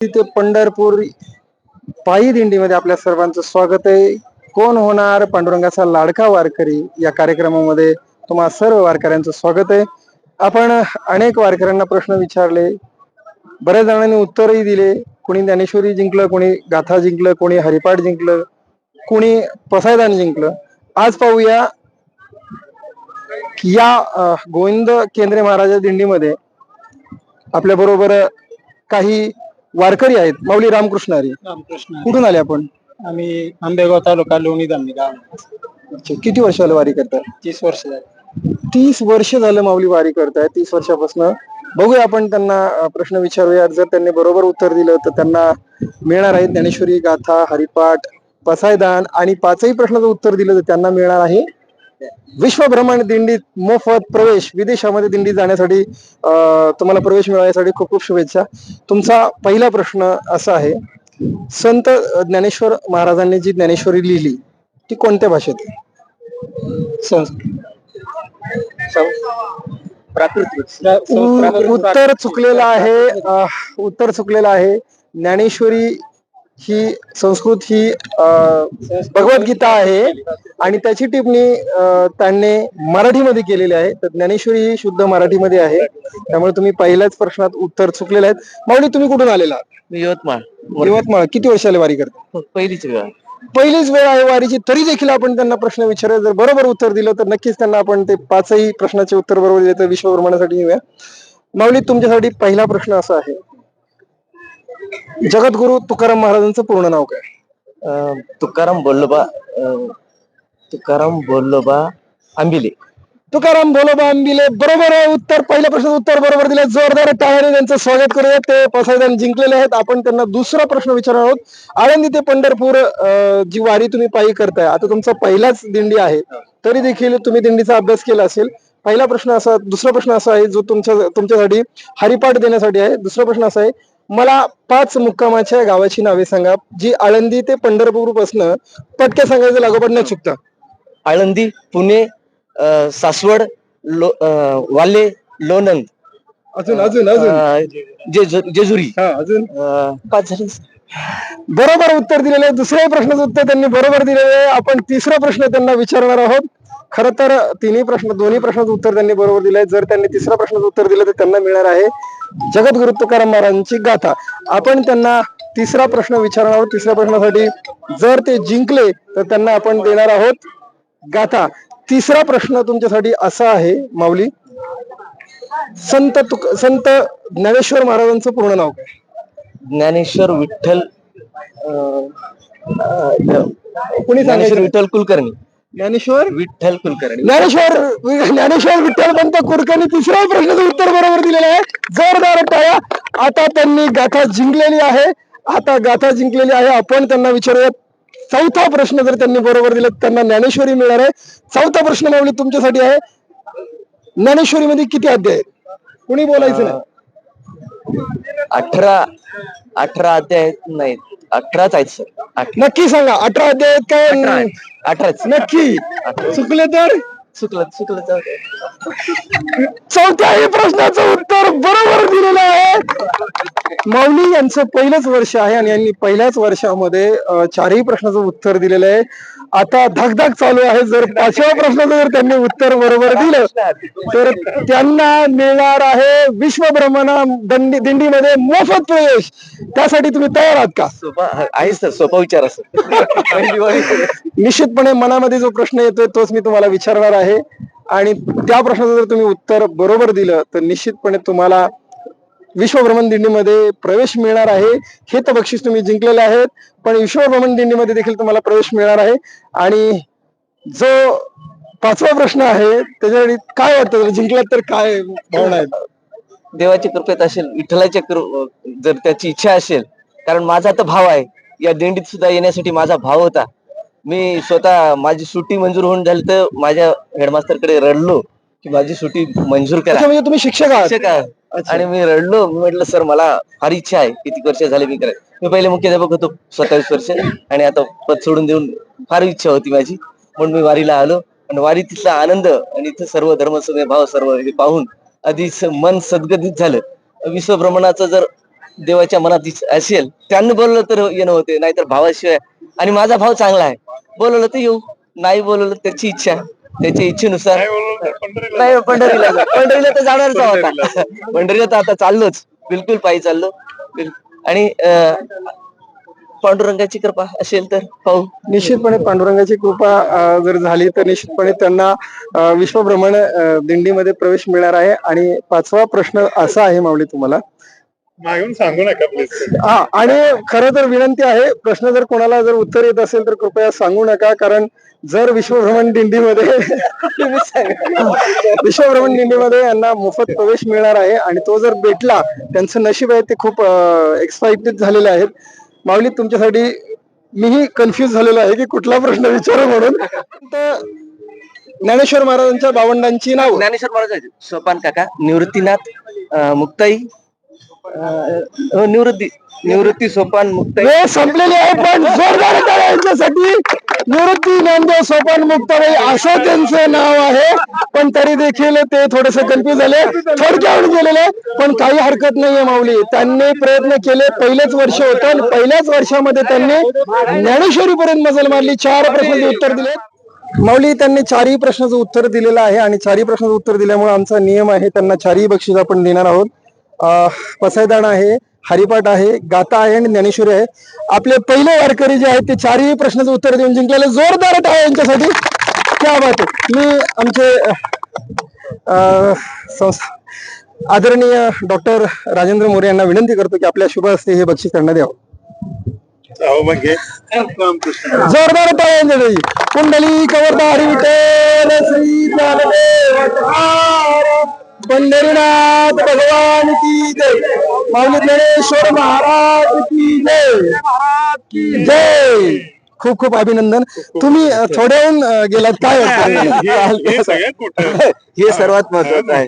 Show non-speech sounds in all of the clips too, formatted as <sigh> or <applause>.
तिथे पंढरपूर पायी दिंडीमध्ये आपल्या सर्वांचं स्वागत आहे. कोण होणार? पांडुरंगाचा लाडका वारकरी या कार्यक्रमामध्ये तुम्हा सर्व वारकऱ्यांचं स्वागत आहे. आपण अनेक वारकऱ्यांना प्रश्न विचारले. बऱ्याच जणांनी उत्तरही दिले. कोणी ज्ञानेश्वरी जिंकलं कोणी गाथा जिंकलं कोणी हरिपाठ जिंकलं कोणी पसायदान जिंकलं. आज पाहूया या गोविंद केंद्रे महाराजा दिंडीमध्ये आपल्या बरोबर काही वारकरी आहेत. माऊली रामकृष्ण हरी. रामकृष्ण कुठून आले आपण? आम्ही आंबेगाव तालुका लोणी धामणी गाव. अच्छा, किती वर्ष झालं वारी करताय? तीस वर्ष झाली. तीस वर्ष झालं माऊली वारी करताय. तीस वर्षापासून. बघूया आपण त्यांना प्रश्न विचारूया. जर त्यांनी बरोबर उत्तर दिलं तर त्यांना मिळणार आहे ज्ञानेश्वरी गाथा हरिपाठ पसायदान आणि पाचही प्रश्नाचं उत्तर दिलं तर त्यांना मिळणार आहे. विश्वभ्रमण दिंडीत मोफत प्रवेश विदेशामध्ये दिंडी जाण्यासाठी तुम्हाला प्रवेश मिळवण्यासाठी खूप खूप शुभेच्छा. तुमचा पहिला प्रश्न असा आहे संत ज्ञानेश्वर महाराजांनी जी ज्ञानेश्वरी लिहिली ती कोणत्या भाषेत आहे? प्राकृतिक. उत्तर चुकलेलं आहे उत्तर चुकलेलं आहे ज्ञानेश्वरी ही संस्कृत ही भगवद्गीता आहे. आणि त्याची टिप्पणी त्यांनी मराठीमध्ये केलेली आहे. तर ज्ञानेश्वरी ही शुद्ध मराठीमध्ये आहे. त्यामुळे तुम्ही पहिल्याच प्रश्नात उत्तर चुकलेलं आहेत. माऊली तुम्ही कुठून आलेला? मी यवतमाळ. यवतमाळ. किती वर्षाला वारी करता? पहिलीच वेळ पहिलीच वेळ आहे वारीची. तरी देखील आपण त्यांना प्रश्न विचारले. जर बरोबर उत्तर दिलं तर नक्कीच त्यांना आपण ते पाचही प्रश्नाचे उत्तर बरोबर दिले. तर विश्वभ्रमणासाठी नेऊया माऊली तुमच्यासाठी पहिला प्रश्न असा आहे. जगद्गुरु तुकाराम महाराजांचं पूर्ण नाव काय? अं, तुकाराम बोल्लोबा अं, तुकाराम बोल्लोबा आंबिले. तुकाराम बोलोबा आंबिले बरोबर आहे उत्तर पहिल्या प्रश्नाचं उत्तर बरोबर दिलं जोरदार टाळ्याने त्यांचं स्वागत करूया. ते पसायदान जिंकलेले आहेत. आपण त्यांना दुसरा प्रश्न विचारणार आहोत. आळंदी ते पंढरपूर अं, जी वारी तुम्ही पायी करताय आता तुमचा पहिलाच दिंडी आहे. तरी देखील तुम्ही दिंडीचा अभ्यास केला असेल. पहिला प्रश्न असा दुसरा प्रश्न असा आहे जो तुमच्या तुमच्यासाठी हरिपाठ देण्यासाठी आहे. दुसरा प्रश्न असा आहे मला पाच मुक्कामाच्या गावाची नावे सांगा जी आळंदी ते पंढरपूर पासन पटक्या सांगायचं लागोपाठ न चुकता. आळंदी पुणे अं, सासवड लो अं, वाले लोणंद. अजून अजून अजून. अं, जेजु- जेजुरी. हा अजून. अं, पाच झाले. बरोबर उत्तर दिलेलं आहे. दुसऱ्या प्रश्नाचं उत्तर त्यांनी बरोबर दिलेलं आहे. आपण तिसरा प्रश्न त्यांना विचारणार आहोत. खर तर तिन्ही प्रश्न दोन्ही प्रश्नाचं उत्तर त्यांनी बरोबर दिलंय. जर त्यांनी तिसऱ्या प्रश्नाचं उत्तर दिलं तर त्यांना मिळणार आहे जगद्गुरु तुकाराम महाराजांची गाथा. आपण त्यांना तिसरा प्रश्न विचारणार आहोत. तिसऱ्या प्रश्नासाठी जर ते जिंकले तर त्यांना आपण देणार आहोत गाथा. तिसरा प्रश्न तुमच्यासाठी असा आहे माऊली. संत तुक संत ज्ञानेश्वर महाराजांचं पूर्ण नाव काय? ज्ञानेश्वर विठ्ठल अं, अं, कुणी ज्ञानेश्वर सांगायचं विठ्ठल कुलकर्णी. ज्ञानेश्वर? विठ्ठल कुलकर्णी. ज्ञानेश्वर ज्ञानेश्वर विठ्ठलपंत कुरकर्णी तिसऱ्या प्रश्नाचं उत्तर बरोबर दिलेलं आहे. जोरदार टाळ्या आता त्यांनी गाथा जिंकलेली आहे. आता गाथा जिंकलेली आहे. आपण त्यांना विचारूया चौथा प्रश्न जर त्यांनी बरोबर दिला तर त्यांना ज्ञानेश्वरी मिळणार आहे. चौथा प्रश्न माऊली तुमच्यासाठी आहे. ज्ञानेश्वरी मध्ये किती अध्याय आहेत? कुणी बोलायचं नाही. अठरा अठरा अध्याय नाही अठराच आहेत सर. अठरा. नक्की सांगा अठरा अध्याय आहेत अठरा काय आहेत. अठराच. नक्की. चुकले तर? चुकलं चुकलं जाऊ दे. चौथ्याही प्रश्नाचं उत्तर बरोबर दिलेलं आहे. माऊली यांचं पहिलंच वर्ष आहे आणि यांनी पहिल्याच वर्षामध्ये चारही प्रश्नाचं उत्तर दिलेलं आहे. आता धगधग चालू आहे. जर पाचव्या प्रश्नाचं जर त्यांनी उत्तर बरोबर दिलं तर त्यांना मिळणार आहे विश्वभ्रमणा दंडी दिंडीमध्ये मोफत प्रवेश. त्यासाठी तुम्ही तयार आहात का? आहे सर सोपा विचार निश्चितपणे मनामध्ये जो प्रश्न येतोय तोच मी तुम्हाला विचारणार आहे. आणि त्या प्रश्नाचं जर तुम्ही उत्तर बरोबर दिलं तर निश्चितपणे तुम्हाला विश्वभ्रमण दिंडीमध्ये प्रवेश मिळणार आहे हे तर बक्षीस तुम्ही जिंकलेले आहेत पण विश्वभ्रमण दिंडीमध्ये देखील तुम्हाला प्रवेश मिळणार आहे. आणि जो पाचवा प्रश्न आहे त्याच्यासाठी काय वाटतं? जिंकलात तर काय भावना आहेत? देवाच्या कृपेत असेल विठ्ठलाच्या जर त्याची इच्छा असेल कारण माझा तर भाव आहे. या दिंडीत सुद्धा येण्यासाठी माझा भाव होता. मी स्वतः माझी सुट्टी मंजूर होऊन झाली तर माझ्या हेडमास्टरकडे रडलो की माझी सुट्टी मंजूर करा. म्हणजे तुम्ही शिक्षक आहात. आणि मी रडलो मी म्हटलं सर मला फार इच्छा आहे. किती वर्ष झाले मी करायचं मी पहिले मुख्याध्यापक होतो सत्तावीस वर्ष. आणि आता पद सोडून देऊन फार इच्छा होती माझी. म्हणून मी वारीला आलो. आणि वारी तिथला आनंद आणि इथं सर्व धर्म भाव सर्व हे पाहून आधी मन सद्गतीत झालं. विश्वभ्रमणाचं जर देवाच्या मनात असेल त्यांना बोललं तर येणं होते नाहीतर भावाशिवाय. आणि माझा भाव चांगला आहे. बोलवलं तर येऊ. नाही बोलवलं त्याची इच्छा त्याच्या इच्छेनुसार नाही पंढरीला. पंढरीला तर जाणारच आता. पंढरीला. तर आता चाललोच. बिलकुल पायी चाललो. आणि अं, पांडुरंगाची कृपा असेल तर पाहू. निश्चितपणे पांडुरंगाची कृपा जर झाली तर निश्चितपणे त्यांना विश्वभ्रमण दिंडीमध्ये प्रवेश मिळणार आहे. आणि पाचवा प्रश्न असा आहे माऊली तुम्हाला मागून सांगू नका प्लीज हा आणि खरं तर विनंती आहे प्रश्न जर कोणाला जर उत्तर येत असेल तर कृपया सांगू नका कारण जर विश्वभ्रमण दिंडीमध्ये <laughs> विश्वभ्रमण दिंडीमध्ये यांना मोफत प्रवेश मिळणार आहे आणि तो जर भेटला त्यांचं नशीब आहे ते खूप एक्साइटेड झालेले आहेत. माऊली तुमच्यासाठी मीही कन्फ्युज झालेलो आहे की कुठला प्रश्न विचारू म्हणून. तर ज्ञानेश्वर महाराजांच्या बावंडांची नाव. ज्ञानेश्वर महाराज सोपान काका निवृत्तीनाथ मुक्ताई अं, हो, निवृत्ती निवृत्ती सोपान मुक्त वेळ संपलेली आहे पण जोरदार टाळ्या यांच्यासाठी. निवृत्ती नामदेव सोपान मुक्ताबाई असं त्यांचं नाव आहे. पण तरी देखील ते थोडेसे कन्फ्युज झाले. थोडक्यावर गेलेले पण काही हरकत नाहीये माऊली. त्यांनी प्रयत्न केले पहिलेच वर्ष होतं आणि पहिल्याच वर्षामध्ये त्यांनी ज्ञानेश्वरी पर्यंत मजल मारली. चार प्रश्नाचे उत्तर दिले. माऊली त्यांनी चारही प्रश्नाचं उत्तर दिलेलं आहे आणि चारही प्रश्नाचं उत्तर दिल्यामुळे आमचा नियम आहे त्यांना चारही बक्षीस आपण देणार आहोत. पसायदान आहे हरिपाठ आहे गाथा आहे आणि ज्ञानेश्वरी आहे. आपले पहिले वारकरी जे आहेत ते चारही प्रश्नाचं उत्तर देऊन जिंकलेले जोरदार टाळ्या यांच्यासाठी. क्या बात आहे. मी आमचे आदरणीय डॉक्टर राजेंद्र मोरे यांना विनंती करतो की आपल्या शुभ हस्ते हे बक्षीस त्यांना द्यावं. रामकृष्ण जोरदार टाळ्यांसाठी कुंडली कवरदारी विठ्ठल श्री ज्ञानदेव पंढरीनाथ भगवान की जय। माऊली ज्ञानेश्वर महाराज की जय। जय। खूप खूप अभिनंदन. तुम्ही थोड्याहून गेलात. काय हे वाटतं सगळ्यात मोठं हे सर्वात महत्वाचं आहे.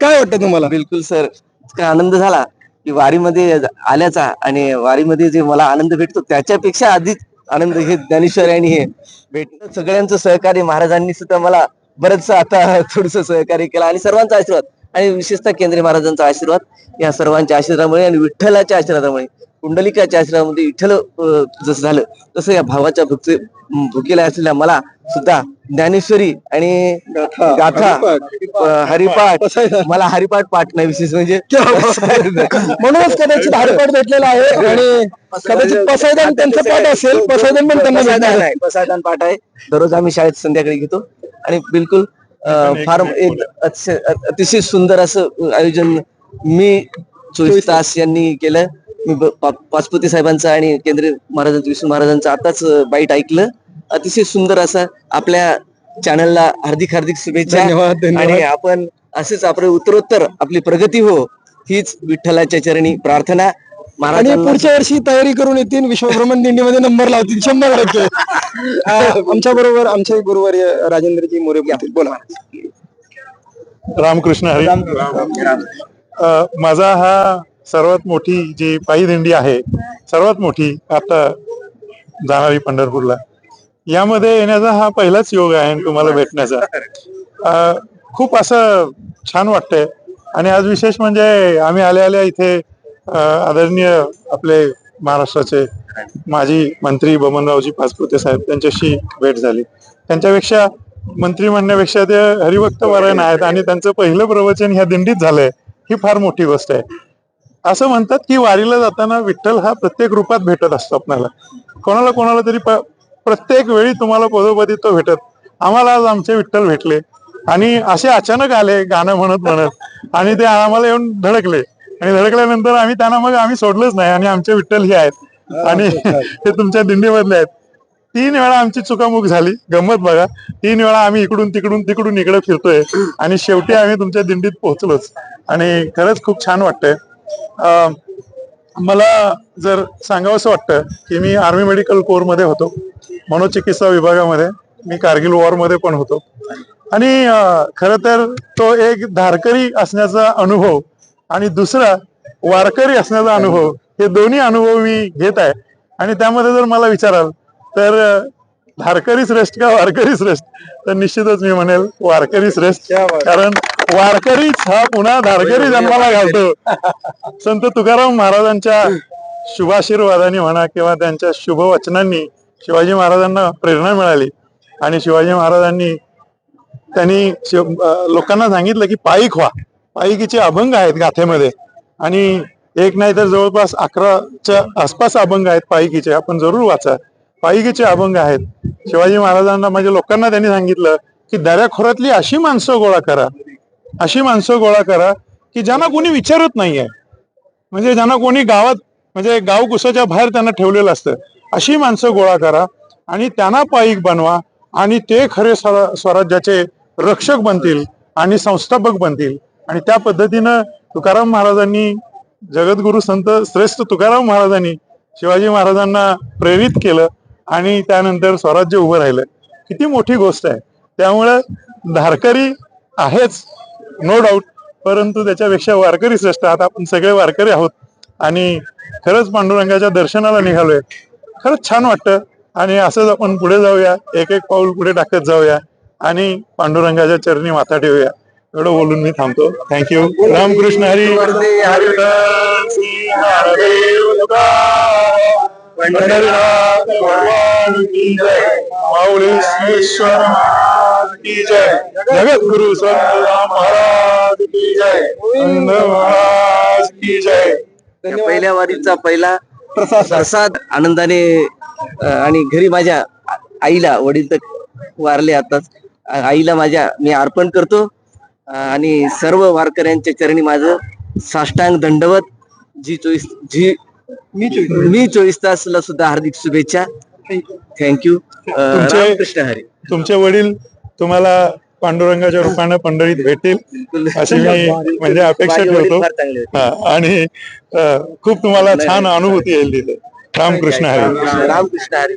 काय वाटतं तुम्हाला? बिलकुल सर. इतका आनंद झाला की वारीमध्ये आल्याचा आणि वारीमध्ये जे मला आनंद भेटतो त्याच्यापेक्षा अधिक आनंद हे ज्ञानेश्वर आणि हे भेटणं सगळ्यांचं सहकार्य महाराजांनी सुद्धा मला बरंच आता थोडस सहकार्य केलं आणि सर्वांचा आशीर्वाद आणि विशेषतः केंद्रीय महाराजांचा आशीर्वाद या सर्वांच्या आशीर्वादामुळे आणि विठ्ठलाच्या आशीर्वादामुळे कुंडलिकाच्या आशीर्वादामध्ये विठ्ठल जसं झालं तसं या भावाच्या भुके भुकेला असलेल्या मला सुद्धा ज्ञानेश्वरी आणि गाथा, हरिपाठ. मला हरिपाठ पाठ नाही विशेष म्हणजे. <laughs> म्हणूनच कदाचित हरिपाठ भेटलेला आहे आणि कदाचित पसायदान त्यांचं पाठ असेल पसायदान पण त्यांना पसायदान पाठ आहे. दररोज आम्ही शाळेत संध्याकाळी घेतो. आणि बिलकुल फार एक अतिशय सुंदर असं आयोजन मी चोवीस तास. यांनी केलं. मी पाचपुते साहेबांचं आणि केंद्रीय महाराजांचं विष्णू महाराजांचं आताच बाईट ऐकलं. अतिशय सुंदर असं आपल्या चॅनलला हार्दिक हार्दिक शुभेच्छा. आणि आपण असेच आपले उत्तरोत्तर आपली प्रगती हो हीच विठ्ठलाच्या चरणी प्रार्थना. आणि पुढच्या वर्षी तयारी करून येतील. विश्वभ्रमण दिंडीमध्ये नंबर लावतील. शंभर टक्के. आमच्या बरोबर आमचे गुरुवर्य राजेंद्रजी मोरे बोला. रामकृष्ण हरी. माझा हा सर्वात मोठी जी पायी दिंडी आहे सर्वात मोठी आता जाणारी पंढरपूरला यामध्ये येण्याचा हा पहिलाच योग आहे आणि तुम्हाला भेटण्याचा. अ, खूप असं छान वाटतंय. आणि आज विशेष म्हणजे आम्ही आल्या आल्या इथे आदरणीय आपले महाराष्ट्राचे माजी मंत्री बमनरावजी पाचपुते साहेब त्यांच्याशी भेट झाली. त्यांच्यापेक्षा मंत्री म्हणण्यापेक्षा ते हरिभक्त वरण आहेत आणि त्यांचं पहिलं प्रवचन ह्या दिंडीत झालंय. ही फार मोठी गोष्ट आहे. असं म्हणतात की वारीला जाताना विठ्ठल हा प्रत्येक रूपात भेटत असतो आपल्याला. कोणाला कोणाला तरी प्रत्येक वेळी तुम्हाला पदोपदी तो भेटत. आम्हाला आज आमचे विठ्ठल भेटले. आणि असे अचानक आले गाणं म्हणत म्हणत. आणि ते आम्हाला येऊन धडकले. आणि धडकल्यानंतर आम्ही त्यांना मग आम्ही सोडलंच नाही आणि आमचे विठ्ठल हे आहेत. आणि ते तुमच्या दिंडीमधले आहेत. तीन वेळा आमची चुकामुक झाली. गंमत बघा. तीन वेळा आम्ही इकडून तिकडून तिकडून इकडे फिरतोय. आणि शेवटी आम्ही तुमच्या दिंडीत पोहोचलोच. आणि खरंच खूप छान वाटतंय. मला जर सांगावंसं वाटतं की मी आर्मी मेडिकल कोरमध्ये होतो. मनोचिकित्सा विभागामध्ये. मी कारगिल वॉरमध्ये पण होतो. आणि खरं तर तो एक धारकरी असण्याचा अनुभव आणि दुसरा वारकरी असण्याचा अनुभव. हे दोन्ही अनुभव मी घेत आहे. आणि त्यामध्ये जर मला विचाराल तर धारकरी श्रेष्ठ का वारकरी श्रेष्ठ? तर निश्चितच मी म्हणेल वारकरी श्रेष्ठ. कारण वारकरीच हा पुन्हा धारकरी जन्माला घालतो. संत तुकाराम महाराजांच्या शुभाशीर्वादाने म्हणा किंवा त्यांच्या शुभ वचनांनी शिवाजी महाराजांना प्रेरणा मिळाली. आणि शिवाजी महाराजांनी त्यांनी लोकांना सांगितलं की पायीक व्हा पायिकीचे अभंग आहेत गाथेमध्ये. आणि एक नाही तर जवळपास अकराच्या आसपास अभंग आहेत पायिकीचे. आपण जरूर वाचा. पायिकीचे अभंग आहेत. शिवाजी महाराजांना म्हणजे लोकांना त्यांनी सांगितलं की दऱ्याखोऱ्यातली अशी माणसं गोळा करा. अशी माणसं गोळा करा की ज्यांना कोणी विचारत नाहीये. म्हणजे ज्यांना कोणी गावात म्हणजे गाव कुसाच्या बाहेर त्यांना ठेवलेलं असतं. अशी माणसं गोळा करा आणि त्यांना पायिक बनवा आणि ते खरे स्वराज्याचे रक्षक बनतील आणि संस्थापक बनतील. आणि त्या पद्धतीनं तुकाराम महाराजांनी जगद्गुरु संत श्रेष्ठ तुकाराम महाराजांनी शिवाजी महाराजांना प्रेरित केलं आणि त्यानंतर स्वराज्य उभं राहिलं. किती मोठी गोष्ट आहे. त्यामुळं धारकरी आहेच नो डाऊट परंतु त्याच्यापेक्षा वारकरी श्रेष्ठ आहात. आपण सगळे वारकरी आहोत. आणि खरंच पांडुरंगाच्या दर्शनाला निघालोय. खरंच छान वाटतं. आणि असंच आपण पुढे जाऊया. एक एक पाऊल पुढे टाकत जाऊया. आणि पांडुरंगाच्या चरणी माथा ठेवूया. एवढं बोलून मी थांबतो. Thank you Ramkrishna Hari. माऊली श्रीश्वर महाराज की जय. संत महाराज की जय. की पहिल्या वारीचा पहिला प्रसाद. आनंदाने आणि घरी माझ्या आईला वडील तर वारले आताच. आईला माझ्या मी अर्पण करतो. आणि सर्व वारकऱ्यांच्या चरणी माझं साष्टांग दंडवत. जी चोवीस जी मी चोवीस तासला सुद्धा हार्दिक शुभेच्छा. थँक्यू तुमचे- रामकृष्ण हरी. तुमचे वडील तुम्हाला पांडुरंगाच्या रूपाने पंढरीत भेटतील अशी मी म्हणजे अपेक्षा ठेवतो. हा, आणि खूप तुम्हाला छान अनुभूती येईल तिथे. रामकृष्ण हरी. रामकृष्ण हरी.